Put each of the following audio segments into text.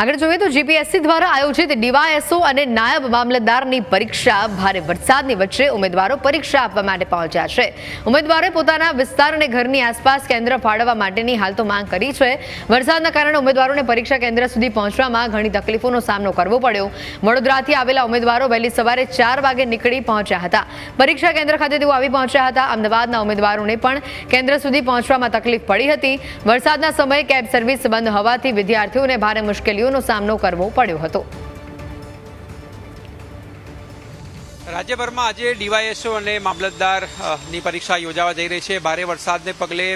આગળ જોઈએ તો જીપીએસસી દ્વારા આયોજિત ડીવાયએસઓ અને નાયબ મામલતદારની પરીક્ષા, ભારે વરસાદની વચ્ચે ઉમેદવારો પરીક્ષા આપવા માટે પહોંચ્યા છે. ઉમેદવારોએ પોતાના વિસ્તાર અને ઘરની આસપાસ કેન્દ્ર ફાળવવા માટેની હાલ તો માંગ કરી છે. વરસાદના કારણે ઉમેદવારોને પરીક્ષા કેન્દ્ર સુધી પહોંચવામાં ઘણી તકલીફોનો સામનો કરવો પડ્યો. વડોદરાથી આવેલા ઉમેદવારો વહેલી સવારે ચાર વાગે નીકળી પહોંચ્યા હતા. પરીક્ષા કેન્દ્ર ખાતે તેઓ આવી પહોંચ્યા હતા. અમદાવાદના ઉમેદવારોને પણ કેન્દ્ર સુધી પહોંચવામાં તકલીફ પડી હતી. વરસાદના સમયે કેબ સર્વિસ બંધ હોવાથી વિદ્યાર્થીઓને ભારે મુશ્કેલીઓનો સામનો કરવો પડ્યો હતો. રાજ્યભરમાં આજે ડીવાયએસઓ અને મામલતદારની પરીક્ષા યોજાવા જઈ રહી છે. ભારે વરસાદને પગલે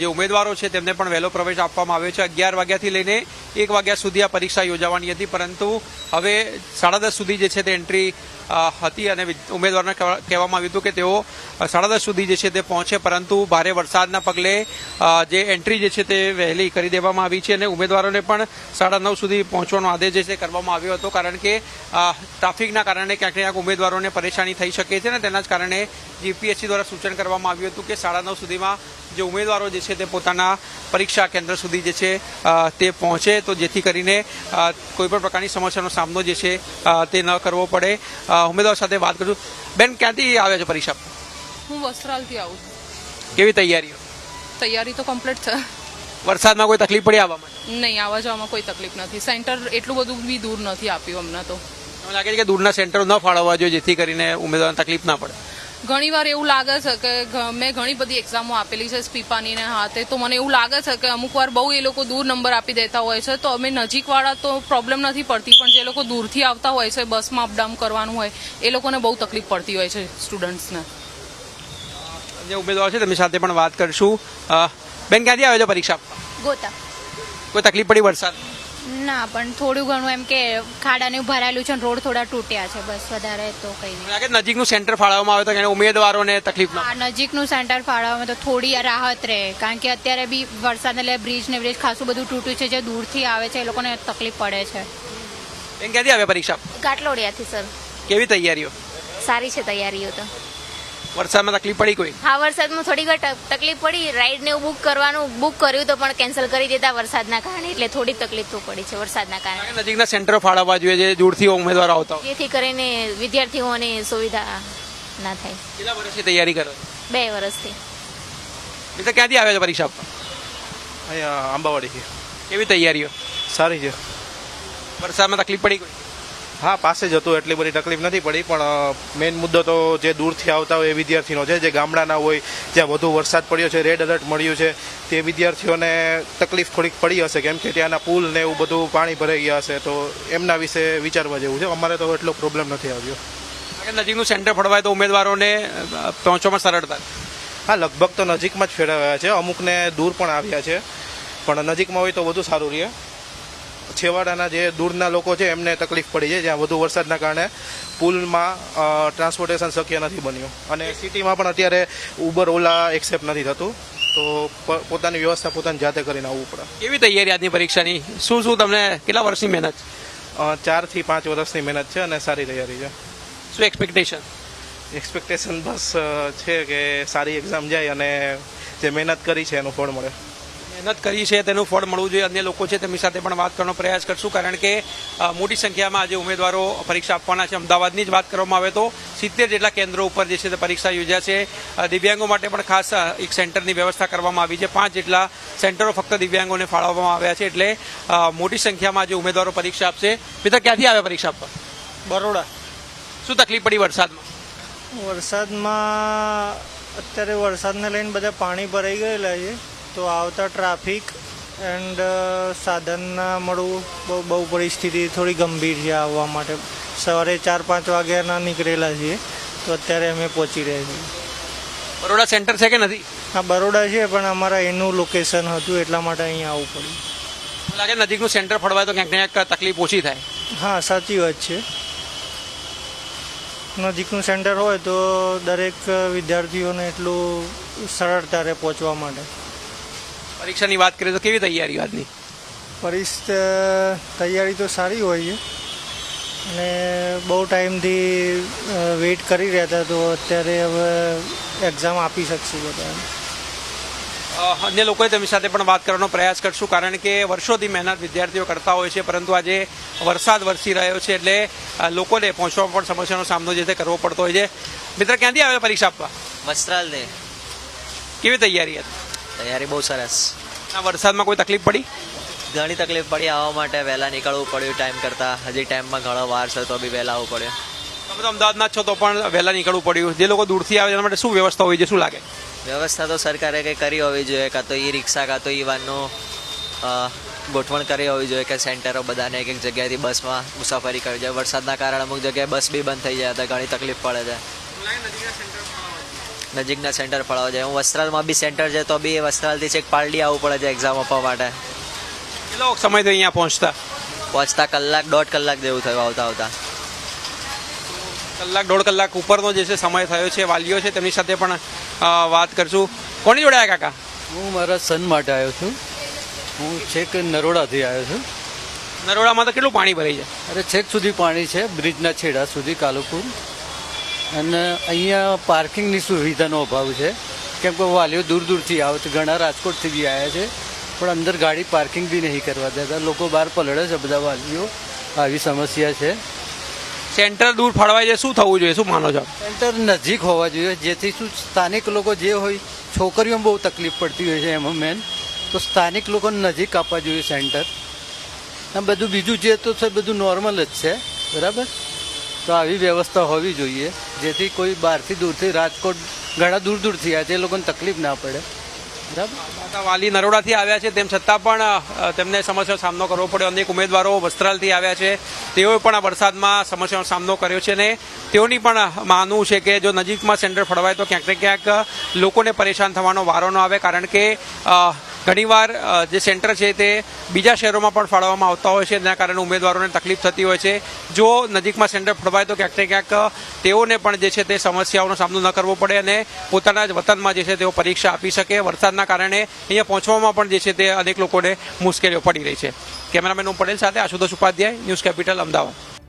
જે ઉમેદવારો છે તેમને પણ વહેલો પ્રવેશ આપવામાં આવ્યો છે. અગિયાર વાગ્યાથી લઈને એક વાગ્યા સુધી આ પરીક્ષા યોજાવાની હતી, પરંતુ હવે સાડા દસ સુધી જે છે તે એન્ટ્રી હતી અને ઉમેદવારને કહેવામાં આવ્યું હતું કે તેઓ સાડા દસ સુધી જે છે તે પહોંચે, પરંતુ ભારે વરસાદના પગલે જે એન્ટ્રી જે છે તે વહેલી કરી દેવામાં આવી છે અને ઉમેદવારોને પણ સાડા નવ સુધી પહોંચવાનો આદેશ જે છે કરવામાં આવ્યો હતો. કારણ કે ટ્રાફિકના કારણે ક્યાંક ક્યાંક ઉમેદવારોને પરેશાની થઈ શકે છે અને તેના જ કારણે જીપીએસસી દ્વારા સૂચન કરવામાં આવ્યું હતું કે સાડા નવ સુધીમાં જે ઉમેદવારો જે છે તે પોતાના પરીક્ષા કેન્દ્ર સુધી જે છે તે પહોંચે. તો જેથી કરીને કોઈપણ પ્રકારની સમસ્યાનો સામનો જે છે તે ન કરવો પડે. ઉમેદવાર સાથે વાત કરું. બેન ક્યાંથી આવે છે પરીક્ષા હું વસ્ત્રાલથી આવું છું. કેવી તૈયારીઓ? તૈયારી તો કમ્પ્લીટ છે. વરસાદમાં કોઈ તકલીફ પડી આવવામાં નહીં આવવા જવામાં કોઈ તકલીફ નથી. સેન્ટર એટલું બધું બી દૂર નથી આપ્યું અમને તો. મને લાગે છે કે દૂરના સેન્ટરો ન ફાળવવા જોઈએ જેથી કરીને ઉમેદવારને તકલીફ ના પડે. ઘણી વાર એવું લાગે છે કે મેં ઘણી બધી એક્ઝામો આપેલી છે સ્પીપાની ને હાથે. તો મને એવું લાગે છે કે અમુક વાર બહુ એ લોકો દૂર નંબર આપી દેતા હોય છે. તો અમે નજીકવાળા તો પ્રોબ્લેમ નથી પડતી પણ જે લોકો દૂરથી આવતા હોય છે બસમાં અપડાઉન કરવાનું હોય એ લોકોને બહુ તકલીફ પડતી હોય છે સ્ટુડન્ટ્સને જે ઉમેદવાર છે તેમની સાથે પણ વાત કરીશું. બેન ક્યાંથી આવે છે પરીક્ષા? ગોતા. કોઈ તકલીફ પડી વરસાદ? ના પણ થોડું ઘણું એમ કે ખાડાને ભરાયેલું છે અને રોડ થોડા તૂટ્યા છે બસ વધારે તો કંઈ નહીં. લાગે નજીકનું સેન્ટર ફાળવવામાં આવે તો એને ઉમેદવારોને તકલીફ ના નજીકનું સેન્ટર ફાળવવામાં તો થોડી રાહત રહે કારણ કે અત્યારે બી વરસાદને લે બ્રિજ ને બ્રિજ ખાસું બધું તૂટ્યું છે જે દૂરથી આવે છે એ લોકોને તકલીફ પડે છે. બેન ક્યાંથી આવે પરીક્ષા? આપવા? કાટલોડિયાથી સર. કેવી તૈયારીઓ? સારી છે તૈયારીઓ તો. વરસાદમાં તકલીફ પડી કોઈ? હા વરસાદમાં થોડી ઘણી તકલીફ પડી. રાઈડ ને એવું બુક કરવાનું બુક કર્યું તો પણ કેન્સલ કરી દેતા વરસાદના કારણે. એટલે થોડી તકલીફ તો પડી છે વરસાદના કારણે. નજીકના સેન્ટરો ફાળવવા જોઈએ જે દૂરથી ઉમેદવારો આવતા જેથી કરીને વિદ્યાર્થીઓને સુવિધા ના થાય. કેટલા વર્ષથી તૈયારી કરો? બે વર્ષથી. એ તો ક્યાંથી આવે છે પરીક્ષા આપવા? અહીંયા આંબાવાડીથી. કેવી તૈયારીઓ? સારી છે. વરસાદમાં તકલીફ પડી કોઈ? હા પાસે જ હતું એટલી બધી તકલીફ નથી પડી પણ મેઇન મુદ્દો તો જે દૂરથી આવતા હોય એ વિદ્યાર્થીનો છે જે ગામડાના હોય જ્યાં વધુ વરસાદ પડ્યો છે રેડ એલર્ટ મળ્યું છે તે વિદ્યાર્થીઓને તકલીફ થોડીક પડી હશે કેમ કે ત્યાંના પુલ ને એવું બધું પાણી ભરાઈ ગયા હશે તો એમના વિશે વિચારવા જેવું છે. અમારે તો એટલો પ્રોબ્લેમ નથી આવ્યો. નજીકનું સેન્ટર ફળવાય તો ઉમેદવારોને પહોંચવામાં સરળતા. હા લગભગ તો નજીકમાં જ ફેરવાયા છે અમુકને દૂર પણ આવ્યા છે પણ નજીકમાં હોય તો વધુ સારું રહે. છેવાડાના જે દૂરના લોકો છે એમને તકલીફ પડી છે. જ્યાં વધુ વરસાદના કારણે પુલમાં ટ્રાન્સપોર્ટેશન શક્ય નથી બન્યું. અને સિટીમાં પણ અત્યારે ઉબર ઓલા એક્સેપ્ટ નથી થતું. તો પોતાની વ્યવસ્થા પોતાની જાતે કરીને આવવું પડે. કેવી તૈયારી આજની પરીક્ષાની? શું શું તમને કેટલા વર્ષની મહેનત? ચારથી પાંચ વર્ષની મહેનત છે અને સારી તૈયારી છે. શું એક્સપેક્ટેશન એક્સપેક્ટેશન બસ છે કે સારી એક્ઝામ જાય અને જે મહેનત કરી છે એનું ફળ મળે. મહેનત કરી છે તેનું ફળ મળવું જોઈએ. અન્ય લોકો છે તેમની સાથે પણ વાત કરવાનો પ્રયાસ કરશું કારણ કે મોટી સંખ્યામાં આજે ઉમેદવારો પરીક્ષા આપવાના છે. અમદાવાદની જ વાત કરવામાં આવે તો સિત્તેર જેટલા કેન્દ્રો ઉપર જે છે તે પરીક્ષા યોજાશે દિવ્યાંગો માટે પણ ખાસ એક સેન્ટરની વ્યવસ્થા કરવામાં આવી છે. પાંચ જેટલા સેન્ટરો ફક્ત દિવ્યાંગોને ફાળવવામાં આવ્યા છે એટલે મોટી સંખ્યામાં આજે ઉમેદવારો પરીક્ષા આપશે. મિત્ર ક્યાંથી આવે પરીક્ષા આપવા? બરોડા. શું તકલીફ પડી વરસાદમાં? વરસાદમાં અત્યારે વરસાદને લઈને બધા પાણી ભરાઈ ગયેલા છે. તો આવતા ટ્રાફિક એન્ડ સાધન ના મળવું બહુ બહુ પરિસ્થિતિ થોડી ગંભીર છે આવવા માટે. સવારે ચાર પાંચ વાગ્યાના નીકળેલા છીએ તો અત્યારે અમે પહોંચી રહ્યા છીએ. બરોડા સેન્ટર છે કે નથી? હા બરોડા છે પણ અમારા એનું લોકેશન હતું એટલા માટે અહીંયા આવવું પડ્યું. લાગે નજીકનું સેન્ટર ફળવાય તો ક્યાંક ને ક્યાંક તકલીફ ઓછી થાય. હા સાચી વાત છે. નજીકનું સેન્ટર હોય તો દરેક વિદ્યાર્થીઓને એટલું સરળતા રહે પહોંચવા માટે. પરીક્ષાની વાત કરીએ તો કેવી તૈયારી આજની? પરીક્ષા તૈયારી તો સારી હોય છે. અને બહુ ટાઈમથી વેઇટ કરી રહ્યા હતા તો અત્યારે હવે એક્ઝામ આપી શકશું બધા અન્ય લોકોએ તેમની સાથે પણ વાત કરવાનો પ્રયાસ કરશું કારણ કે વર્ષોથી મહેનત વિદ્યાર્થીઓ કરતા હોય છે પરંતુ આજે વરસાદ વરસી રહ્યો છે એટલે લોકોને પહોંચવામાં પણ સમસ્યાનો સામનો જે છે કરવો પડતો હોય છે. મિત્ર ક્યાંથી આવેલા પરીક્ષા આપવા? વસ્ત્રાલની. કેવી તૈયારી હતી? તૈયારી બહુ સરસ. આ વરસાદમાં કોઈ તકલીફ પડી? ઘણી તકલીફ પડી આવવા માટે વહેલા નીકળવું પડ્યું ટાઈમ કરતાં. હજી ટાઈમમાં ઘણો વાર છે તો બી વહેલા આવવું પડ્યું. તમે તો અમદાવાદના છો તો પણ વહેલા નીકળવું પડ્યું. જે લોકો દૂરથી આવે એના માટે શું વ્યવસ્થા હોય છે શું લાગે? વ્યવસ્થા તો સરકારે કંઈ કરી હોવી જોઈએ કાં તો ઈ રિક્ષા કાં તો ઈ વાનનું ગોઠવણ કરી હોવી જોઈએ કે સેન્ટરો બધાને એક એક જગ્યાએથી બસમાં મુસાફરી કરવી જોઈએ વરસાદના કારણે અમુક જગ્યાએ બસ બી બંધ થઈ જાય તો ઘણી તકલીફ પડે છે. નજીકના સેન્ટર ફળાવા જાય. હું વસ્ત્રાલમાં બી સેન્ટર છે તો બી વસ્ત્રાલથી છેક પાલડી આવવું પડે છે એક્ઝામ આપવા માટે. કેટલો સમય તો અહીંયા પહોંચતા? પહોંચતા કલાક દોઢ કલાક જેવું થયું આવતા આવતા. કલાક દોઢ કલાક ઉપરનો જે છે સમય થયો છે વાલીઓ છે તેમની સાથે પણ વાત કરશું. કોની જોડે આવ્યા કાકા? હું મારા સન માટે આવ્યો છું. હું છેક નરોડાથી આવ્યો છું. નરોડામાં તો કેટલું પાણી ભરાઈ જાય? અરે છેક સુધી પાણી છે બ્રિજના છેડા સુધી કાલુપુર. અને અહીંયા પાર્કિંગની સુવિધાનો અભાવ છે. કેમ કે વાલીઓ દૂર દૂરથી આવે છે. ઘણા રાજકોટથી બી આવ્યા છે. પણ અંદર ગાડી પાર્કિંગ બી નહીં કરવા દેતા. લોકો બહાર પલળે છે બધા વાલીઓ. આવી સમસ્યા છે. સેન્ટર દૂર ફળવાય છે શું થવું જોઈએ? શું માનો છો સેન્ટર નજીક હોવા જોઈએ. જેથી શું સ્થાનિક લોકો જે હોય છોકરીઓમાં બહુ તકલીફ પડતી હોય છે એમાં મેન તો સ્થાનિક લોકોને નજીક આપવા જોઈએ સેન્ટર. આ બધું બીજું જે તો છે બધું નોર્મલ જ છે. બરાબર? તો આવી વ્યવસ્થા હોવી જોઈએ, જેથી કોઈ બહારથી દૂરથી રાજકોટ ઘણા દૂર દૂરથી આવે છે એ લોકોને તકલીફ ના પડે. બરાબર? વાલી નરોડાથી આવ્યા છે, તેમ છતાં પણ તેમને સમસ્યાનો સામનો કરવો પડ્યો. અનેક ઉમેદવારો વસ્ત્રાલથી આવ્યા છે. તેઓએ પણ આ વરસાદમાં સમસ્યાનો સામનો કર્યો છે અને તેઓની પણ માનવું છે કે જો નજીકમાં સેન્ટર ફળવાય તો ક્યાંક ને ક્યાંક લોકોને પરેશાન થવાનો વારો ન આવે, કારણ કે ઘણીવાર જે સેન્ટર છે તે બીજા શહેરોમાં પણ ફાળવવામાં આવતા હોય છે, જેના કારણે ઉમેદવારોને તકલીફ થતી હોય છે. જો નજીકમાં સેન્ટર ફળવાય તો ક્યાંક ને ક્યાંક તેઓને પણ જે છે તે સમસ્યાઓનો સામનો ન કરવો પડે અને પોતાના જ વતનમાં જે છે તેઓ પરીક્ષા આપી શકે. વરસાદના કારણે અહીંયા પહોંચવામાં પણ જે છે તે અનેક લોકોને મુશ્કેલીઓ પડી રહી છે. કેમેરામેન હું પટેલ સાથે આશુતોષ ઉપાધ્યાય, ન્યૂઝ કેપિટલ, અમદાવાદ.